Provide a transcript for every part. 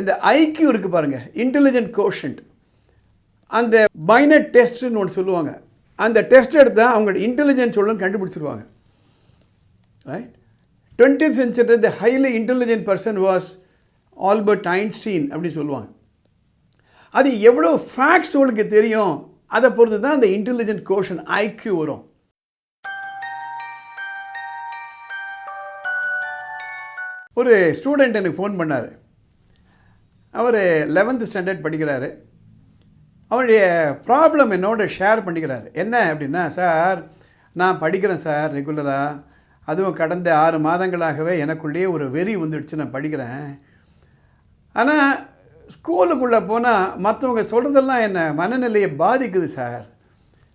இந்த ஐக்கியூ இருக்குது பாருங்கள் இன்டெலிஜென்ட் கோஷன்ட் அந்த பைனட் டெஸ்ட்டுன்னு ஒன்று சொல்லுவாங்க. அந்த டெஸ்ட் எடுத்தால் அவங்களோட இன்டெலிஜென்ஸ் சொல்லணும்னு கண்டுபிடிச்சிருவாங்க. Right twenty century the highly intelligent person was Albert Einstein அப்படின்னு சொல்லுவாங்க. அது எவ்வளோ ஃபேக்ட்ஸ் உங்களுக்கு தெரியும் அதை பொறுத்து தான் அந்த இன்டெலிஜென்ட் கோஷன் ஐக்யூ வரும். ஒரு ஸ்டூடெண்ட் எனக்கு ஃபோன் பண்ணார். அவர் லெவன்த்து ஸ்டாண்டர்ட் படிக்கிறாரு. அவருடைய ப்ராப்ளம் என்னோட ஷேர் பண்ணிக்கிறாரு. என்ன அப்படின்னா சார் நான் படிக்கிறேன் சார் ரெகுலராக அதுவும் கடந்த ஆறு மாதங்களாகவே எனக்குள்ளேயே ஒரு வெறி வந்துடுச்சு. நான் படிக்கிறேன். ஆனால் ஸ்கூலுக்குள்ளே போனால் மற்றவங்க சொல்கிறதெல்லாம் என்ன? மனநிலையை பாதிக்குது சார்.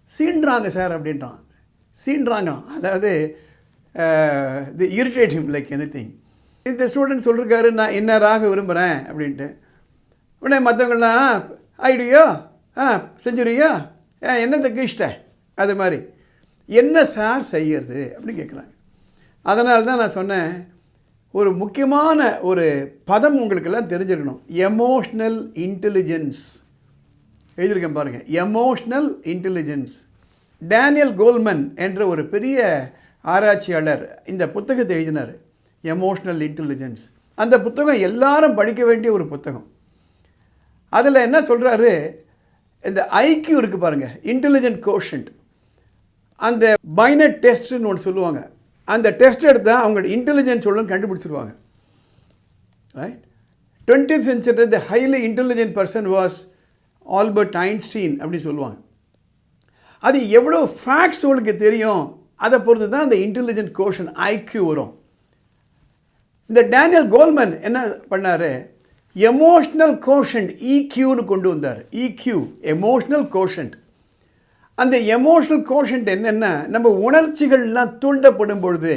சீன்றாங்க சார் அப்படின்றான். சீன்றாங்க அதாவது the irritating like anything இந்த ஸ்டூடெண்ட் சொல்லியிருக்காரு நான் இன்னராக விரும்புகிறேன் அப்படின்ட்டு. உடனே மற்றவங்களாம் ஐடியோ ஆ செஞ்சுருவியோ ஆ என்ன இஷ்ட அது மாதிரி. என்ன சார் செய்கிறது அப்படின்னு கேட்குறாங்க அதனால தான் நான் சொன்னேன் ஒரு முக்கியமான ஒரு பதம் உங்களுக்கெல்லாம் தெரிஞ்சிருக்கணும். எமோஷ்னல் இன்டெலிஜென்ஸ் எழுதியிருக்கேன் பாருங்கள் எமோஷ்னல் இன்டெலிஜென்ஸ் டேனியல் கோல்மன் என்ற ஒரு பெரிய ஆராய்ச்சியாளர் இந்த புத்தகத்தை எழுதினார். எமோஷ்னல் இன்டெலிஜென்ஸ் அந்த புத்தகம் எல்லாரும் படிக்க வேண்டிய ஒரு புத்தகம். அதில் என்ன சொல்கிறாரு இந்த ஐக்கியூ இருக்குது பாருங்கள் இன்டெலிஜென்ட் கோஷன்ட் அந்த பைனட் டெஸ்ட்னு ஒன்று சொல்லுவாங்க. அந்த டெஸ்ட் எடுத்தால் அவங்களோட இன்டெலிஜென்ஸ் சொல்லணும்னு கண்டுபிடிச்சிருவாங்க. Right twenty century the highly intelligent person was Albert Einstein அப்படின்னு சொல்லுவாங்க. அது எவ்வளோ ஃபேக்ட்ஸ் உங்களுக்கு தெரியும்? அதை பொறுத்து தான் அந்த இன்டெலிஜென்ட் கோஷன் ஐக்யூ வரும். இந்த டேனியல் கோல்மன் என்ன பண்ணார்? எமோஷ்னல் கோஷன்ட் இக்யூன்னு கொண்டு வந்தார். இக்யூ எமோஷ்னல் கோஷன்ட் அந்த எமோஷ்னல் கோஷன்ட் என்னென்னா நம்ம உணர்ச்சிகள்லாம் தூண்டப்படும் பொழுது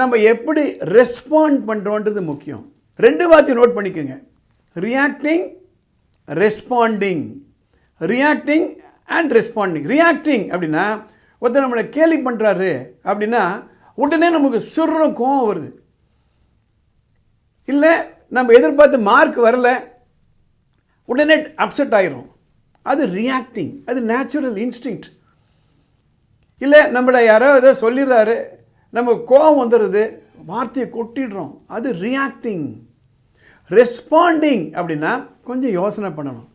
நம்ம எப்படி ரெஸ்பாண்ட் பண்ணுறோன்றது முக்கியம். ரெண்டு வார்த்தை நோட் பண்ணிக்கோங்க. Reacting responding reacting and responding reacting அப்படின்னா ஒருத்தர் நம்மளை கேலி பண்ணுறாரு அப்படின்னா உடனே நமக்கு சுர்ற கோவம் வருது. இல்லை நம்ம எதிர்பார்த்து மார்க் வரல உடனே அப்செட் ஆயிரும். அது ரியாக்டிங் அது நேச்சுரல் இன்ஸ்டிங்க்ட் இல்லை நம்மளை யாரோ ஏதோ சொல்லிடுறாரு நம்ம கோவம் வந்துடுது வார்த்தையை கொட்டிடுறோம். அது ரியாக்டிங் ரெஸ்பாண்டிங் அப்படின்னா கொஞ்சம் யோசனை பண்ணணும்.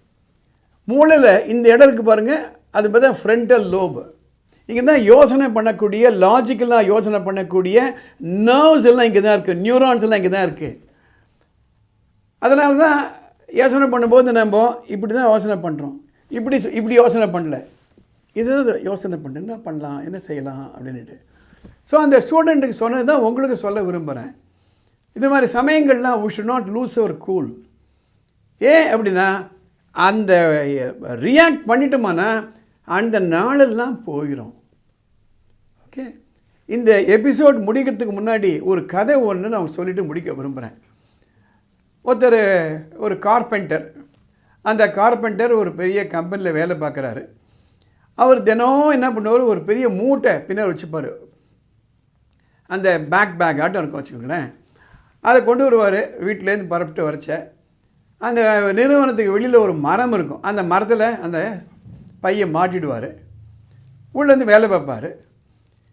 மூளையில் இந்த இடம் இருக்குது பாருங்கள் அது பார்த்தா ஃப்ரண்டல் லோபு இங்கே தான் யோசனை பண்ணக்கூடிய லாஜிக்கலாக யோசனை பண்ணக்கூடிய நர்வ்ஸ் எல்லாம் இங்கே தான் இருக்குது நியூரான்ஸ் எல்லாம் இங்கே தான் இருக்குது அதனால தான் யோசனை பண்ணும்போது நம்ம இப்படி தான் யோசனை பண்ணுறோம் இப்படி இப்படி யோசனை பண்ணல. இதுதான் யோசனை பண்ண என்ன பண்ணலாம்? என்ன செய்யலாம்? அப்படின்ட்டு ஸோ அந்த ஸ்டூடெண்ட்டுக்கு சொன்னது தான் உங்களுக்கு சொல்ல விரும்புகிறேன் இது மாதிரி சமயங்கள்லாம் we should not lose our cool ஏன் அப்படின்னா அந்த ரியாக்ட் பண்ணிட்டோமானா அந்த நாளெல்லாம் போயிடும் ஓகே இந்த எபிசோட் முடிக்கிறதுக்கு முன்னாடி ஒரு கதை ஒன்று நான் சொல்லிவிட்டு முடிக்க விரும்புகிறேன் ஒருத்தர் ஒரு கார்பெண்டர் அந்த கார்பெண்டர் ஒரு பெரிய கம்பெனியில் வேலை பார்க்குறாரு. அவர் தினம் என்ன பண்ணுவார்? ஒரு பெரிய மூட்டை பின்னர் வச்சுப்பார். அந்த பேக் பேக் ஆட்டம் இருக்கும் வச்சுக்கோங்களேன். அதை கொண்டு வருவார். வீட்டிலேருந்து பரப்பிட்டு வரைச்ச அந்த நிறுவனத்துக்கு வெளியில் ஒரு மரம் இருக்கும். அந்த மரத்தில் அந்த பையை மாட்டிடுவார். உள்ளேருந்து வேலை பார்ப்பார்.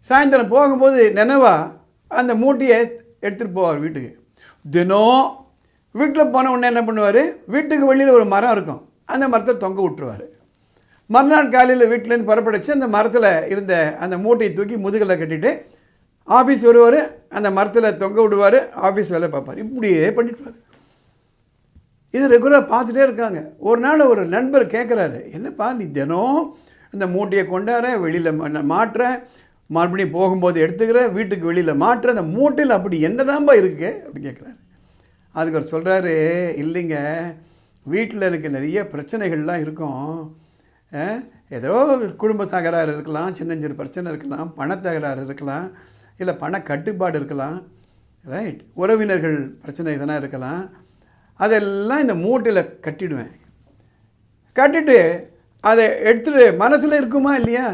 சாயந்தரம் போகும்போது நினைவா அந்த மூட்டையை எடுத்துகிட்டு போவார் வீட்டுக்கு. தினம் வீட்டில் போன உடனே என்ன பண்ணுவார்? வீட்டுக்கு வெளியில் ஒரு மரம் இருக்கும். அந்த மரத்தை தொங்க விட்டுருவார். மறுநாள் காலையில் வீட்டிலேருந்து புறப்படைச்சு அந்த மரத்தில் இருந்த அந்த மூட்டையை தூக்கி முதுகில் கட்டிட்டு ஆஃபீஸ் வருவார். அந்த மரத்தில் தொங்க விடுவார். ஆஃபீஸ் வேலை பார்ப்பார். இப்படியே பண்ணிட்டுவார். இது ரெகுலராக பார்த்துட்டே இருக்காங்க. ஒரு நாள் ஒரு நண்பர் கேட்குறாரு என்னப்பா நீ தினம் இந்த மூட்டையை கொண்டாட வெளியில் மாட்டுற மறுபடியும் போகும்போது எடுத்துக்கிற வீட்டுக்கு வெளியில் மாட்டுற அந்த மூட்டையில் அப்படி என்னதான்பா இருக்கு? அப்படின்னு கேட்குறாரு அதுக்கு அவர் சொல்கிறாரு இல்லைங்க வீட்டில் எனக்கு நிறைய பிரச்சனைகள்லாம் இருக்கும். ஏதோ குடும்ப தகராறு இருக்கலாம் சின்னஞ்சிறு பிரச்சனை இருக்கலாம் பணத்தகராறு இருக்கலாம் இல்லை பண கட்டுப்பாடு இருக்கலாம். ரைட் உறவினர்கள் பிரச்சனை எதனா இருக்கலாம். அதெல்லாம் இந்த மூட்டையில் கட்டிடுவேன். கட்டிட்டு அதை எடுத்துட்டு மனசில் இருக்குமா இல்லையா?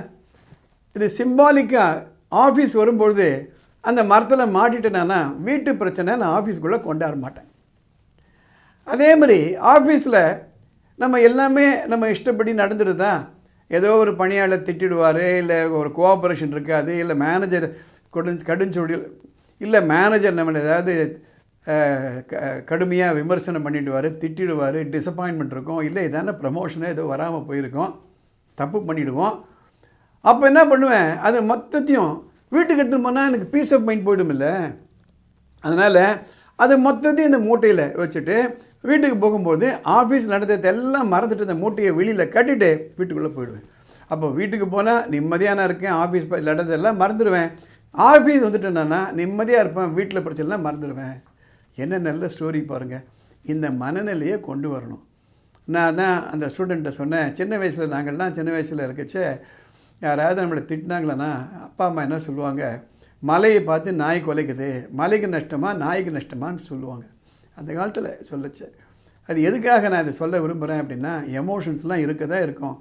இது சிம்பாலிக்காக ஆஃபீஸ் வரும்பொழுது அந்த மரத்தில் மாட்டிட்டேனா வீட்டு பிரச்சனை நான் ஆஃபீஸ்க்குள்ளே கொண்டாட மாட்டேன். அதே மாதிரி ஆஃபீஸில் நம்ம எல்லாமே நம்ம இஷ்டப்படி நடந்துடுதா ஏதோ ஒரு பணியாளர் திட்டிடுவார் இல்லை ஒரு கோஆப்ரேஷன் இருக்காது இல்லை மேனேஜர் கொடு கடுஞ்சொடியில் இல்லை மேனேஜர் நம்மளை ஏதாவது கடுமையாக விமர்சனம் பண்ணிடுவார் திட்டிடுவார் டிசப்பாயின்மெண்ட் இருக்கும் இல்லை இதான ப்ரமோஷனே ஏதோ வராமல் போயிருக்கோம் தப்பு பண்ணிவிடுவோம் அப்போ என்ன பண்ணுவேன் அது மொத்தத்தையும் வீட்டுக்கு எடுத்துகிட்டு போனால் எனக்கு பீஸ் ஆஃப் மைண்ட் போயிடும் இல்லை அதனால் அது மொத்தத்தையும் இந்த மூட்டையில் வச்சுட்டு வீட்டுக்கு போகும்போது ஆஃபீஸ் நடந்தது எல்லாம் மறந்துட்டு இந்த மூட்டையை வெளியில் கட்டிட்டு வீட்டுக்குள்ளே போயிடுவேன். அப்போ வீட்டுக்கு போனால் நிம்மதியாக நான் இருக்கேன் ஆஃபீஸ் நடந்ததெல்லாம் மறந்துடுவேன். ஆஃபீஸ் வந்துட்டேன்னா நிம்மதியாக இருப்பேன் வீட்டில் பிரச்சனைலாம் மறந்துடுவேன். என்ன நல்ல ஸ்டோரி பாருங்கள் இந்த மனநிலையை கொண்டு வரணும். நான் தான் அந்த ஸ்டூடெண்ட்டை சொன்னேன் சின்ன வயசில் நாங்கள்லாம் சின்ன வயசில் இருக்கச்சே யாராவது நம்மளை திட்டினாங்களேன்னா அப்பா அம்மா என்ன சொல்லுவாங்க? மலையை பார்த்து நாய் குலைக்குது மலைக்கு நஷ்டமா நாய்க்கு நஷ்டமான்னு சொல்லுவாங்க. அந்த காலத்தில் சொல்லச்சு. அது எதுக்காக நான் இதை சொல்ல விரும்புகிறேன் அப்படின்னா எமோஷன்ஸ்லாம் இருக்க தான் இருக்கும்.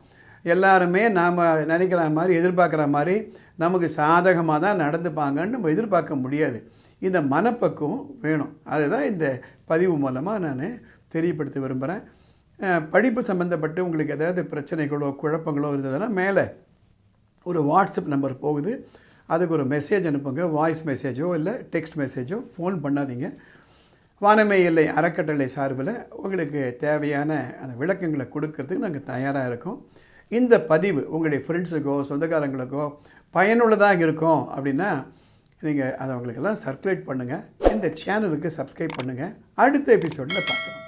எல்லாருமே நாம் நினைக்கிற மாதிரி எதிர்பார்க்குற மாதிரி நமக்கு சாதகமாக தான் நடந்துப்பாங்கன்னு நம்ம எதிர்பார்க்க முடியாது. இந்த மனப்பக்குவம் வேணும். அதுதான் இந்த பதிவு மூலமாக நான் தெரியப்படுத்த விரும்புகிறேன் படிப்பு சம்மந்தப்பட்டு உங்களுக்கு ஏதாவது பிரச்சனைகளோ குழப்பங்களோ இருந்ததுன்னா மேலே ஒரு வாட்ஸ்அப் நம்பர் போகுது. அதுக்கு ஒரு மெசேஜ் அனுப்புங்க. வாய்ஸ் மெசேஜோ இல்லை டெக்ஸ்ட் மெசேஜோ ஃபோன் பண்ணாதீங்க. வானமே இல்லை அறக்கட்டளை சார்பில் உங்களுக்கு தேவையான அந்த விளக்கங்களை கொடுக்கறதுக்கு நாங்கள் தயாராக இருக்கோம். இந்த பதிவு உங்களுடைய ஃப்ரெண்ட்ஸுக்கோ சொந்தக்காரங்களுக்கோ பயனுள்ளதாக இருக்கும் அப்படின்னா நீங்கள் அதை அவங்களுக்கெல்லாம் சர்க்குலேட் பண்ணுங்கள் இந்த சேனலுக்கு சப்ஸ்கிரைப் பண்ணுங்கள் அடுத்த எபிசோடில் பார்க்கலாம்.